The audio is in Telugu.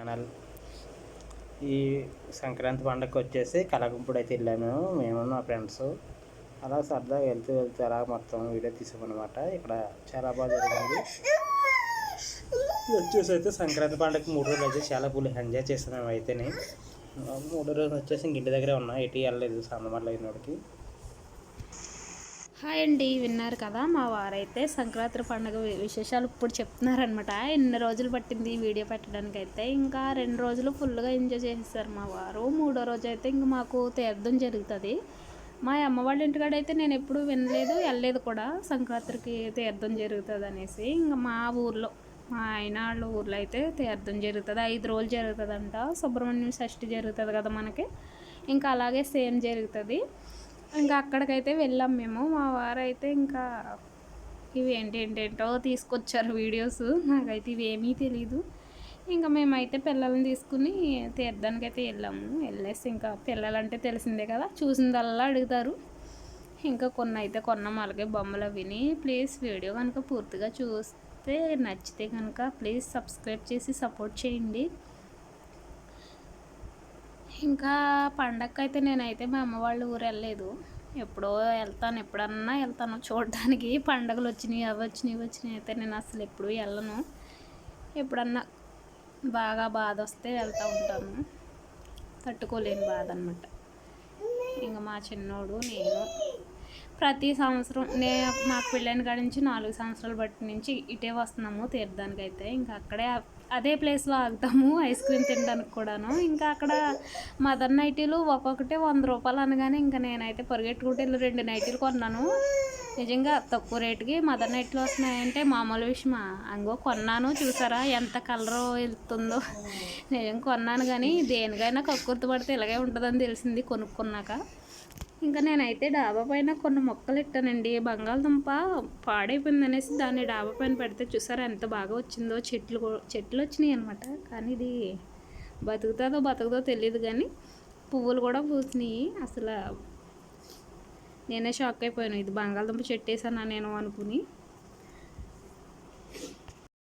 ఛానల్. ఈ సంక్రాంతి పండగకి వచ్చేసి కలగంపూడి అయితే వెళ్ళాము మేము మా ఫ్రెండ్స్. అలా సరదాగా వెళ్తూ వెళ్తూ అలా మొత్తం వీడియో తీసామన్నమాట. ఇక్కడ చాలా బాగా జరిగింది. ఇది వచ్చేసి అయితే సంక్రాంతి పండగకి మూడు రోజులు అయితే చాలా ఫుల్ ఎంజాయ్ చేసాం మేము అయితేనే మూడు రోజులు వచ్చేసి ఇంటి దగ్గరే ఉన్నాం ఎటు వెళ్ళలేదు సన్నమల్ల అయినోడికి హాయ్ అండి విన్నారు కదా? మా వారైతే సంక్రాంతి పండుగ విశేషాలు ఇప్పుడు చెప్తున్నారనమాట ఎన్ని రోజులు పట్టింది ఈ వీడియో పెట్టడానికి అయితే ఇంకా రెండు రోజులు ఫుల్గా ఎంజాయ్ చేసేసారు మా వారు. మూడో రోజు అయితే ఇంక మాకు తీర్థం జరుగుతుంది. మా అమ్మ వాళ్ళ ఇంటికాడ అయితే నేను ఎప్పుడు వినలేదు వెళ్ళలేదు కూడా. సంక్రాంతికి తీర్థం జరుగుతుంది అనేసి ఇంకా మా ఊర్లో మా ఆయన వాళ్ళ ఊర్లో అయితే తీర్థం జరుగుతుంది. ఐదు రోజులు జరుగుతుందంట. సుబ్రహ్మణ్యం షష్ఠి జరుగుతుంది కదా మనకి? ఇంకా అలాగే సేమ్ జరుగుతుంది. ఇంకా అక్కడికైతే వెళ్ళాం మేము. మా వారు అయితే ఇంకా ఇవి ఏంటేంటేంటో తీసుకొచ్చారు వీడియోస్. నాకైతే ఇవేమీ తెలీదు. ఇంకా మేమైతే పిల్లల్ని తీసుకుని తీర్థానికి అయితే వెళ్ళాము. వెళ్ళేసి ఇంకా పిల్లలంటే తెలిసిందే కదా చూసిందల్లా అడుగుతారు. ఇంకా కొన్ని అయితే కొన్నాం. అలాగే బొమ్మలు అవిని ప్లీజ్ వీడియో కనుక పూర్తిగా చూస్తే నచ్చితే కనుక ప్లీజ్ సబ్స్క్రైబ్ చేసి సపోర్ట్ చేయండి. ఇంకా పండగకి అయితే నేనైతే మా అమ్మ వాళ్ళ ఊరు వెళ్ళలేదు. ఎప్పుడో వెళ్తాను. ఎప్పుడన్నా వెళ్తాను. చూడడానికి పండగలు వచ్చినాయి అవి వచ్చినాయి ఇవి వచ్చినాయి అయితే నేను అసలు ఎప్పుడు వెళ్ళను. ఎప్పుడన్నా బాగా బాధ వస్తే వెళ్తూ ఉంటాను. తట్టుకోలేని బాధ అనమాట ఇంకా మా చిన్నోడు నేను ప్రతి సంవత్సరం నే మాకు పెళ్ళైన కాడి నుంచి నాలుగు సంవత్సరాలు బట్టి నుంచి ఇటే వస్తున్నాము తీర్థానికి అయితే ఇంకా అక్కడే అదే ప్లేస్లో ఆగుతాము ఐస్ క్రీమ్ తినడానికి కూడాను. ఇంకా అక్కడ మదర్ నైటీలు ఒక్కొక్కటి వంద రూపాయలు అనగానే ఇంకా నేనైతే పరిగెట్టుకుంటే రెండు నైటీలు కొన్నాను. నిజంగా తక్కువ రేటుకి మదర్ నైట్లు వస్తున్నాయంటే మామూలు విషయమా? అంగో కొన్నాను చూసారా ఎంత కలర్ వెళ్తుందో. నిజంగా కొన్నాను కానీ దేనికైనా కక్కుర్తి పడితే ఇలాగే ఉంటుందని తెలిసింది కొనుక్కున్నాక. ఇంకా నేనైతే డాబా పైన కొన్ని మొక్కలు ఇట్టానండి. బంగాళదుంప పాడైపోయింది అనేసి దాన్ని డాబా పైన పెడితే చూసారా ఎంత బాగా వచ్చిందో. చెట్లు చెట్లు వచ్చినాయి అనమాట కానీ ఇది బతుకుతుందో బతుకుతో తెలియదు కానీ పువ్వులు కూడా పూసినాయి. అసలు నేనే షాక్ అయిపోయాను. ఇది బంగాళదుంప చెట్టు వేసానా నేను అనుకుని.